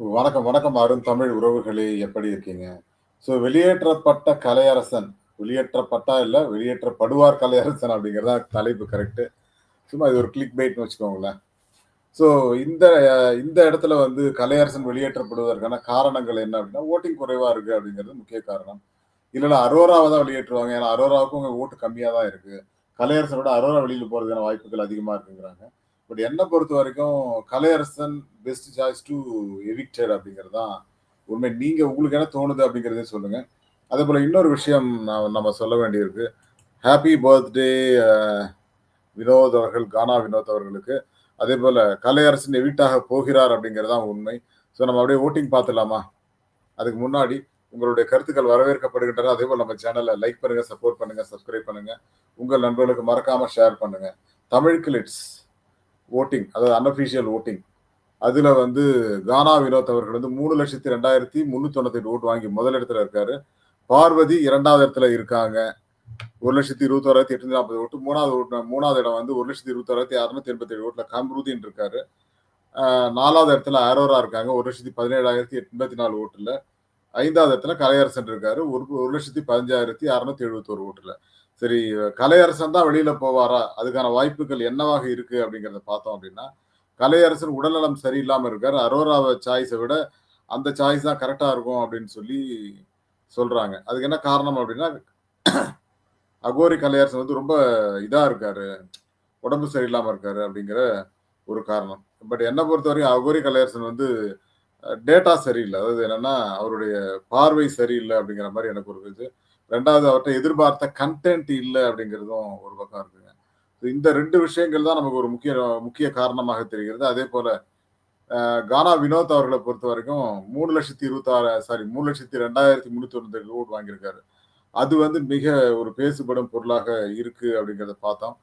வணக்கம், வணக்கம் அரும் தமிழ் உறவுகளே! எப்படி இருக்கீங்க? ஸோ வெளியேற்றப்பட்ட கலையரசன், வெளியேற்றப்பட்டா இல்லை வெளியேற்றப்படுவார் கலையரசன் அப்படிங்கிறது தலைப்பு கரெக்ட்டு. சும்மா இது ஒரு கிளிக் பைட்னு வச்சுக்கோங்களேன். ஸோ இந்த இந்த இடத்துல வந்து கலையரசன் வெளியேற்றப்படுவதற்கான காரணங்கள் என்ன அப்படின்னா, ஓட்டிங் குறைவாக இருக்குது அப்படிங்கிறது முக்கிய காரணம். இல்லைன்னா அரோராவை தான் வெளியேற்றுவாங்க. ஏன்னா அரோராவுக்கும் அங்க ஓட்டு கம்மியாக தான் இருக்குது கலையரசனோட அரோரா வெளியில் போகிறதுக்கான வாய்ப்புகள் அதிகமாக இருக்குங்கிறாங்க. பட் என்னை பொறுத்த வரைக்கும் Kalaiyarasan best choice to evicted அப்படிங்கிறது தான் உண்மை. நீங்க உங்களுக்கு என்ன தோணுது அப்படிங்கிறதையும் சொல்லுங்க. அதேபோல இன்னொரு விஷயம் நம்ம சொல்ல வேண்டியிருக்கு. ஹாப்பி பர்த்டே வினோத் அவர்கள், கானா வினோத் அவர்களுக்கு. அதே போல் கலையரசன் எவிக்ட் போகிறார் அப்படிங்கிறது தான் உண்மை. ஸோ நம்ம அப்படியே வோட்டிங் பார்த்துடலாமா? அதுக்கு முன்னாடி உங்களுடைய கருத்துக்கள் வரவேற்கப்படுகின்றன. அதேபோல நம்ம சேனலை லைக் பண்ணுங்க, சப்போர்ட் பண்ணுங்க, சப்ஸ்கிரைப் பண்ணுங்க. உங்கள் நண்பர்களுக்கு மறக்காம ஷேர் பண்ணுங்க. தமிழ் கிளிட்ஸ் ஓட்டிங் அதாவது அன்அஃபிஷியல் ஓட்டிங் அதில் வந்து கானா வினோத் அவர்கள் வந்து மூணு லட்சத்தி ரெண்டாயிரத்தி முந்நூற்றி தொண்ணூற்றி ஓட்டு வாங்கி முதலிடத்தில் இருக்காரு. பார்வதி இரண்டாவது இடத்துல இருக்காங்க. ஒரு லட்சத்தி இருபத்தோராயிரத்தி எட்நூத்தி நாற்பது ஓட்டு மூணாவது ஓட்டு மூணாவது இடம் வந்து ஒரு லட்சத்தி இருபத்தோராயிரத்தி அறுநூத்தி எண்பத்தேழு ஓட்டில் கம்ருதீன் இருக்காரு. நாலாவது இடத்துல ஆரோரா இருக்காங்க. ஒரு லட்சத்தி பதினேழாயிரத்தி எண்பத்தி நாலு ஓட்டில் ஐந்தாவது இடத்துல கலையரசன் இருக்காரு. ஒரு 1,15,671 ஓட்டுல. சரி கலையரசன் தான் வெளியில போவாரா? அதுக்கான வாய்ப்புகள் என்னவாக இருக்கு அப்படிங்கிறத பார்த்தோம் அப்படின்னா, கலையரசன் உடல்நலம் சரியில்லாம இருக்காரு. அரோராவை சாய்ஸை விட அந்த சாய்ஸ் தான் கரெக்டா இருக்கும் அப்படின்னு சொல்லி சொல்றாங்க. அதுக்கு என்ன காரணம் அப்படின்னா, அகோரி கலையரசன் வந்து ரொம்ப இதா இருக்காரு. உடம்பு சரியில்லாம இருக்காரு அப்படிங்கிற ஒரு காரணம். பட் என்னை பொறுத்தவரையும் அகோரி கலையரசன் வந்து டேட்டா சரியில்லை அதாவது என்னன்னா, அவருடைய பார்வை சரியில்லை அப்படிங்கிற மாதிரி எனக்கு ஒரு இது. ரெண்டாவது அவர்கிட்ட எதிர்பார்த்த கன்டென்ட் இல்லை அப்படிங்கிறதும் ஒரு பக்கம் இருக்குங்க. இந்த ரெண்டு விஷயங்கள் தான் நமக்கு ஒரு முக்கிய முக்கிய காரணமாக தெரிகிறது. அதே போல கானா வினோத் அவர்களை பொறுத்த வரைக்கும் மூணு லட்சத்தி இருபத்தாறு சாரி 3,02,397 ஓட்டு வாங்கியிருக்காரு. அது வந்து மிக ஒரு பேசுபடும் பொருளாக இருக்கு அப்படிங்கிறத பார்த்தோம்.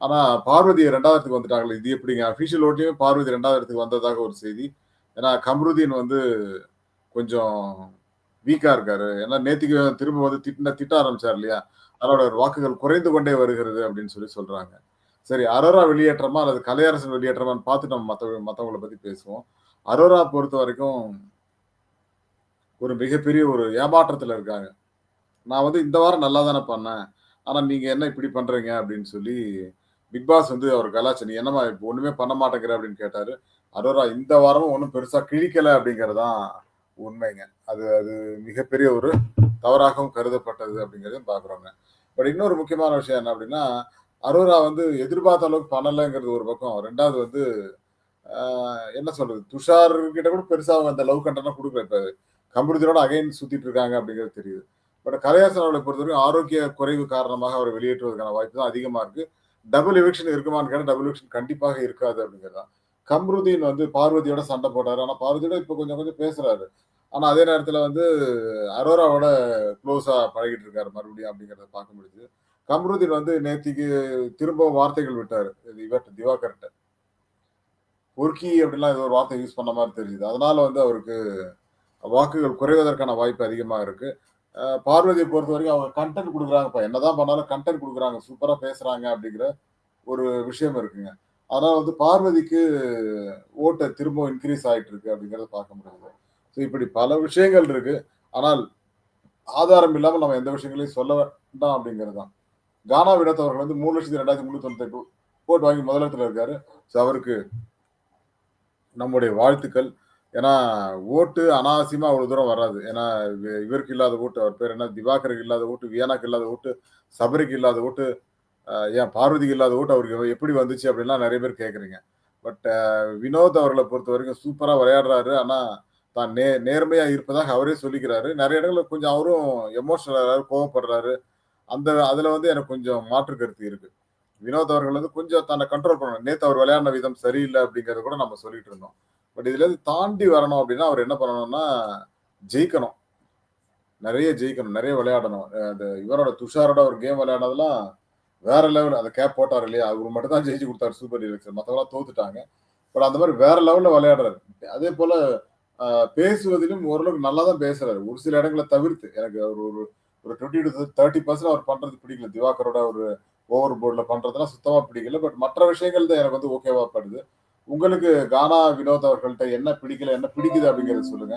ஆனா பார்வதி 2வது இடத்துக்கு வந்துட்டாங்களே, இது எப்படிங்க? அபிஷியல் ஓட்டையும் பார்வதி 2வது இடத்துக்கு வந்ததாக ஒரு செய்தி. ஏன்னா கம்ருதீன் வந்து கொஞ்சம் வீக்கா இருக்காரு. ஏன்னா நேத்திக்கு திரும்ப வந்து திட்ட திட்ட ஆரம்பிச்சார் இல்லையா? அதனால வாக்குகள் குறைந்து கொண்டே வருகிறது அப்படின்னு சொல்லி சொல்றாங்க. சரி அரோரா வெளியேற்றமா அல்லது கலையரசன் வெளியேற்றமான்னு பார்த்து நம்ம மற்ற மற்றவங்களை பத்தி பேசுவோம். அரோரா பொறுத்த வரைக்கும் ஒரு மிகப்பெரிய ஒரு ஏமாற்றத்துல இருக்காங்க. நான் வந்து இந்த வாரம் நல்லா தானே பண்ணேன். ஆனா நீங்க என்ன இப்படி பண்றீங்க அப்படின்னு சொல்லி பிக் பாஸ் வந்து அவர் கலாய்ச்சு, "நீ என்னம்மா இப்போ ஒண்ணுமே பண்ண மாட்டேங்கிற" அப்படின்னு கேட்டாரு. அரோரா இந்த வாரமும் ஒன்றும் பெருசா கிழிக்கல அப்படிங்கிறது தான் உண்மைங்க. அது அது மிகப்பெரிய ஒரு தவறாகவும் கருதப்பட்டது அப்படிங்கிறதையும் பார்க்குறோங்க. பட் இன்னொரு முக்கியமான விஷயம் என்ன அப்படின்னா, அரோரா வந்து எதிர்பார்த்த அளவுக்கு பண்ணலைங்கிறது ஒரு பக்கம். ரெண்டாவது வந்து என்ன சொல்றது? துஷார் கிட்ட கூட பெருசாக அவங்க அந்த லவ் கன்டென்ட்லாம் கொடுக்கல இப்போ கம்ருதீனோட அகைன் சுத்திட்டு இருக்காங்க அப்படிங்கிறது தெரியுது. பட் கலையரசன் அவர்கள பொறுத்தவரைக்கும் ஆரோக்கிய குறைவு காரணமாக அவரை வெளியேற்றுவதற்கான வாய்ப்பு தான் அதிகமா இருக்கு. டபுள் எவிக்ஷன் இருக்குமான்னு கேட்டால் டபுள் எவிக்ஷன் கண்டிப்பாக இருக்காது அப்படிங்கிறது தான். கம்ருதீன் வந்து பார்வதியோட சண்டை போட்டாரு. ஆனா பார்வதியோட இப்ப கொஞ்சம் கொஞ்சம் பேசுறாரு. ஆனா அதே நேரத்துல வந்து அரோராவோட க்ளோஸா பழகிட்டு இருக்காரு மறுபடியும் அப்படிங்கிறத பார்க்க முடியுது. கம்ருதீன் வந்து நேத்திக்கு திரும்ப வார்த்தைகள் விட்டாரு. இது இவர்ட்ட திவாகர்ட்ட. பொறுக்கி அப்படிலாம் ஏதோ ஒரு வார்த்தை யூஸ் பண்ண மாதிரி தெரியுது. அதனால வந்து அவருக்கு வாக்குகள் குறைவதற்கான வாய்ப்பு அதிகமாக இருக்கு. பார்வதியை பொறுத்த வரைக்கும் அவங்க கண்டென்ட் கொடுக்குறாங்கப்பா என்னதான் பண்ணாலும் கன்டென்ட் கொடுக்குறாங்க சூப்பராக பேசுறாங்க அப்படிங்கிற ஒரு விஷயம் இருக்குங்க. ஆனால் வந்து பார்வதிக்கு ஓட்டை திரும்பவும் இன்க்ரீஸ் ஆகிட்டு இருக்கு அப்படிங்கிறத பார்க்க முடியுது. ஸோ இப்படி பல விஷயங்கள் இருக்கு. ஆனால் ஆதாரம் இல்லாமல் நம்ம எந்த விஷயங்களையும் சொல்ல வேண்டாம் அப்படிங்கிறது தான். கானா விடத்தவர்கள் வந்து மூணு லட்சத்தி ரெண்டாயிரத்தி வந்து 3,02,398 ஓட்டு வாங்கி முதலிடத்தில் இருக்காரு. ஸோ அவருக்கு நம்முடைய வாழ்த்துக்கள். ஏன்னா ஓட்டு அனாவசியமாக அவ்வளோ தூரம் வராது. ஏன்னா இவருக்கு இல்லாத ஓட்டு, அவர் பேர் என்ன? திவாகருக்கு இல்லாத ஓட்டு, வியனாக்கு இல்லாத ஓட்டு, சபரிக்கு இல்லாத ஓட்டு, ஏன் பார்வதிக்கு இல்லாத ஓட்டு அவருக்கு எப்படி வந்துச்சு அப்படின்லாம் நிறைய பேர் கேட்குறீங்க. பட் வினோத் அவரை பொறுத்த வரைக்கும் சூப்பராக விளையாடுறாரு. ஆனால் தான் நே நேர்மையாக இருப்பதாக அவரே சொல்லிக்கிறாரு. நிறைய இடங்களில் கொஞ்சம் அவரும் எமோஷனல் கோவப்படுறாரு. அந்த அதில் வந்து எனக்கு கொஞ்சம் மாற்று கருத்து இருக்கு. வினோத் அவர்கள் வந்து கொஞ்சம் தன்னை கண்ட்ரோல் பண்ணணும். நேற்று அவர் விளையாடின விதம் சரியில்லை அப்படிங்கிறத கூட நம்ம சொல்லிட்டு இருந்தோம். பட் இதுலேருந்து தாண்டி வரணும் அப்படின்னா, அவர் என்ன பண்ணணும்னா, ஜெயிக்கணும். நிறைய ஜெயிக்கணும். நிறைய விளையாடணும். இந்த அந்த இவரோட துஷாரோட ஒரு கேம் விளையாடினதெல்லாம் வேற லெவல். அந்த கேப் போட்டார் இல்லையா? அவர் மட்டும் தான் ஜெயிச்சு கொடுத்தாரு சூப்பர் டீலக்ஸ்ல. மற்றவங்களாம் தோத்துட்டாங்க. பட் அந்த மாதிரி வேற லெவல்ல விளையாடுறாரு. அதே போல பேசுவதிலும் ஓரளவுக்கு நல்லா தான் பேசுறாரு. ஒரு சில இடங்களை தவிர்த்து. எனக்கு ஒரு ஒரு ஒரு 20-30% அவர் பண்றது பிடிக்கல. திவாகரோட ஒரு ஓவர் போர்டில் பண்றதுலாம் சுத்தமாக பிடிக்கல. பட் மற்ற விஷயங்கள் தான் எனக்கு வந்து ஓகேவா படுது. உங்களுக்கு கானா வினோத் அவர்கள்ட்ட என்ன பிடிக்கல, என்ன பிடிக்குது அப்படிங்கிறத சொல்லுங்க.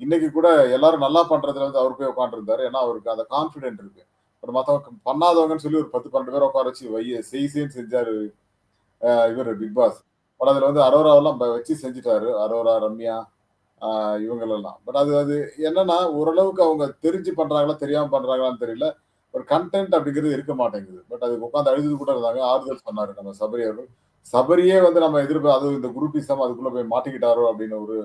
இன்னைக்கு கூட எல்லாரும் நல்லா பண்றதுல வந்து அவர் போய் உட்காந்துருந்தாரு ஏன்னா, அவருக்கு அந்த கான்ஃபிடென்ட் இருக்கு. ஒரு மற்றவங்க பண்ணாதவங்கன்னு சொல்லி ஒரு பத்து பன்னெண்டு பேர் உட்கார வச்சு வைய செய் செய்ன்னு செஞ்சாரு இவர் பிக் பாஸ். பட் அதில் வந்து அரோராவெல்லாம் வச்சு செஞ்சுட்டாரு. அரோரா, ரம்யா இவங்களெல்லாம். பட் அது அது என்னன்னா, ஓரளவுக்கு அவங்க தெரிஞ்சு பண்றாங்களா, தெரியாம பண்றாங்களான்னு தெரியல. ஒரு கன்டென்ட் அப்படிங்கிறது இருக்க மாட்டேங்குது. பட் அது உட்காந்து அழுது கூட இருந்தாங்க. ஆறுதல் சொன்னாரு நம்ம சபரி அவர்கள். சபரியே வந்து நம்ம எதிர்ப்பு அது இந்த குரூப்பிசம் அதுக்குள்ள போய் மாட்டிக்கிட்டாரோ அப்படின்னு ஒரு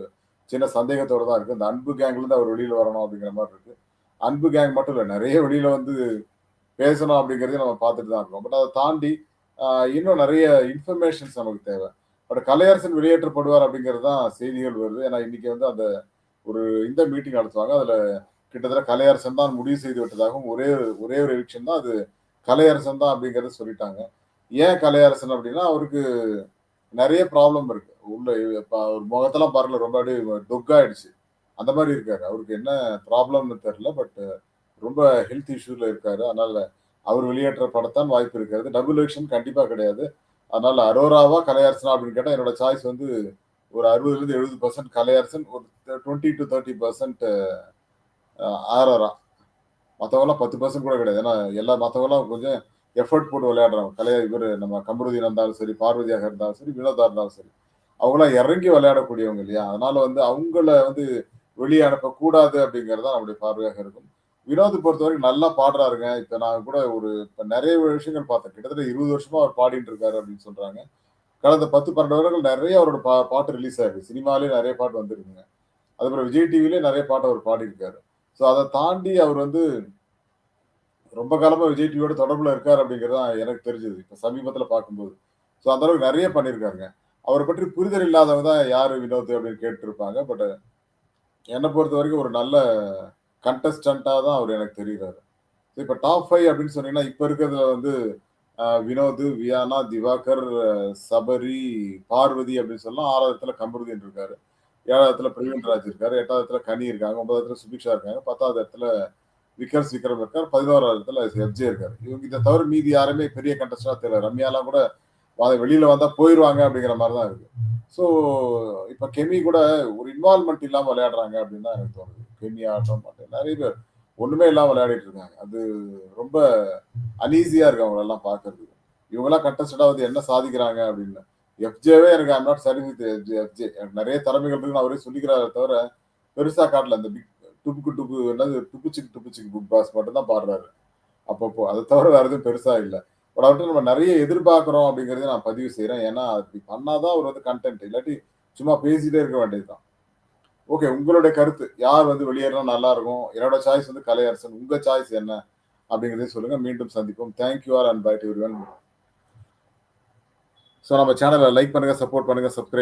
சின்ன சந்தேகத்தோட தான் இருக்கு. இந்த அன்பு கேங்லேருந்து அவர் வெளியில வரணும் அப்படிங்கிற மாதிரி இருக்கு. அன்பு கேங் மட்டும் இல்லை நிறைய வெளியில வந்து பேசணும் அப்படிங்கிறதையும் நம்ம பார்த்துட்டு தான் இருக்கோம். பட் அதை தாண்டி இன்னும் நிறைய இன்ஃபர்மேஷன்ஸ் நமக்கு தேவை. பட் கலையரசன் வெளியேற்றப்படுவார் அப்படிங்கிறது தான் செய்திகள் வருது. ஏன்னா, இன்னைக்கு வந்து அந்த ஒரு இந்த மீட்டிங் நடத்துவாங்க. அதில் கிட்டத்தட்ட கலையரசன் தான் முடிவு செய்து விட்டதாகவும், ஒரே ஒரே ஒரு எவிக்ஷன் தான் அது கலையரசன் தான் அப்படிங்கிறத சொல்லிட்டாங்க. ஏன் கலையரசன் அப்படின்னா, அவருக்கு நிறைய ப்ராப்ளம் இருக்கு. உள்ள அவர் முகத்தெல்லாம் பாருங்களேன் ரொம்ப அப்படியே டொக்காயிடுச்சு. அந்த மாதிரி இருக்காரு. அவருக்கு என்ன ப்ராப்ளம்னு தெரில பட் ரொம்ப ஹெல்த் இஷ்யூல இருக்காரு. அதனால அவர் வெளியேற்ற படத்தான் வாய்ப்பு இருக்கிறது. டபுள் எவிக்ஷன் கண்டிப்பா கிடையாது. அதனால அரோராவா, கலையரசனா அப்படின்னு கேட்டா என்னோட சாய்ஸ் வந்து ஒரு 60லிருந்து 70% கலையரசன், ஒரு twenty to thirty percent Aurora. மற்றவங்களாம் பத்து பர்சன்ட் கூட கிடையாது. ஏன்னா, எல்லா மற்றவங்களாம் கொஞ்சம் எஃபோர்ட் போட்டு விளையாடுறாங்க. கலைய இவர் நம்ம கமருதீன் இருந்தாலும் சரி, பார்வதியாக இருந்தாலும் சரி, வினோதா இருந்தாலும் சரி. அவங்களாம் இறங்கி விளையாடக்கூடியவங்க இல்லையா? அதனால வந்து அவங்கள வந்து வெளியே அனுப்பக்கூடாது அப்படிங்கிறது தான் நம்முடைய பார்வையாக இருக்கும். வினோத் பொறுத்தவரைக்கும் நல்லா பாடுறாருங்க. இப்ப நான் கூட ஒரு இப்ப நிறைய விஷயங்கள் பார்த்தேன். கிட்டத்தட்ட 20 வருஷமா அவர் பாடிட்டு இருக்காரு அப்படின்னு சொல்றாங்க. கடந்த 10, 12 வருடங்கள் நிறைய அவரோட பா பாட்டு ரிலீஸ் ஆயிருக்கு. சினிமாலேயே நிறைய பாட்டு வந்திருக்குங்க. அதுக்கப்புறம் விஜய் டிவிலேயே நிறைய பாட்டு அவர் பாடியிருக்காரு. ஸோ அதை தாண்டி அவர் வந்து ரொம்ப காலமாக விஜய் டிவியோட தொடர்பில் இருக்கார் அப்படிங்கிறது தான் எனக்கு தெரிஞ்சது. இப்போ சமீபத்தில் பார்க்கும்போது. ஸோ அந்த அளவுக்கு நிறைய பண்ணியிருக்காருங்க. அவரை பற்றி புரிதல் இல்லாதவங்க தான் யார் வினோத் அப்படின்னு கேட்டுருப்பாங்க. பட் என்னை பொறுத்த வரைக்கும் ஒரு நல்ல கண்டஸ்டன்ட்டா தான் அவர் எனக்கு தெரிகிறாரு இப்ப டாப் ஃபைவ் அப்படின்னு சொன்னீங்கன்னா, இப்ப இருக்கிறதுல வந்து வினோத், வியானா, திவாகர், சபரி, பார்வதி அப்படின்னு சொல்லலாம். ஆறாவது இடத்துல கமருதீன் இருக்காரு. ஏழாவது இடத்துல பிரவீன்ராஜ் இருக்காரு. எட்டாவது இடத்துல கனி இருக்காங்க. ஒன்பதாவது இடத்துல சுபிக்ஷா இருக்காங்க. 10வது இடத்துல விக்கர்ஸ் விக்ரம் இருக்கார். 11வது இடத்துல எஃப்ஜே இருக்காரு. இவங்க இதை தவிர மீதி யாருமே பெரிய கண்டஸ்டன்ட்டா தெரியல. ரம்யாலாம் கூட வெளியில வந்தா போயிருவாங்க அப்படிங்கிற மாதிரி தான் இருக்கு. ஸோ இப்ப கெமி கூட ஒரு இன்வால்மெண்ட் இல்லாம விளையாடுறாங்க அப்படின்னு தான் எனக்கு தோணுது. கெமி ஆட்டம் மத்த நிறைய பேர் ஒண்ணுமே இல்லாம விளையாடிட்டு இருக்காங்க. அது ரொம்ப அன்ஈசியா இருக்கு அவங்களெல்லாம் பார்க்கறதுக்கு. இவங்கலாம் கண்டஸ்டன்ட்டா வந்து என்ன சாதிக்கிறாங்க அப்படின்னு. எஃப்ஜேவே எனக்கு ஐம் நாட் சரி வித் எஃப்ஜே எஃப்ஜே. எனக்கு திறமைகள் இருக்குன்னு அவரே சொல்லிக்கிறாரே தவிர, பெருசா காட்டல. அந்த பிக் டுப்புக்கு டுப்பு என்னது டுப்புச்சிக்கு டுப்புச்சிக்கு பிக் பாஸ் மட்டும் தான் பாடுறாரு. அப்பப்போ. அதை தவிர வேற எதுவும் பெருசா இல்லை பட் அவர்கிட்ட நம்ம நிறைய எதிர்பார்க்கிறோம் அப்படிங்கிறத நான் பதிவு செய்கிறேன் ஏன்னா, அப்படி பண்ணாதான் அவர் வந்து கன்டென்ட். இல்லாட்டி சும்மா பேசிட்டே இருக்க வேண்டியது தான். ஓகே. உங்களுடைய கருத்து. யார் வந்து வெளியேறினா நல்லா இருக்கும்? என்னோட சாய்ஸ் வந்து கலையரசன். உங்க சாய்ஸ் என்ன? அப்படிங்கிறதையும் சொல்லுங்க. மீண்டும் சந்திப்போம். Thank you and bye to so நம்ம சேனலை லைக் பண்ணுங்க, சப்போர்ட் பண்ணுங்க, சப்ஸ்கிரைப்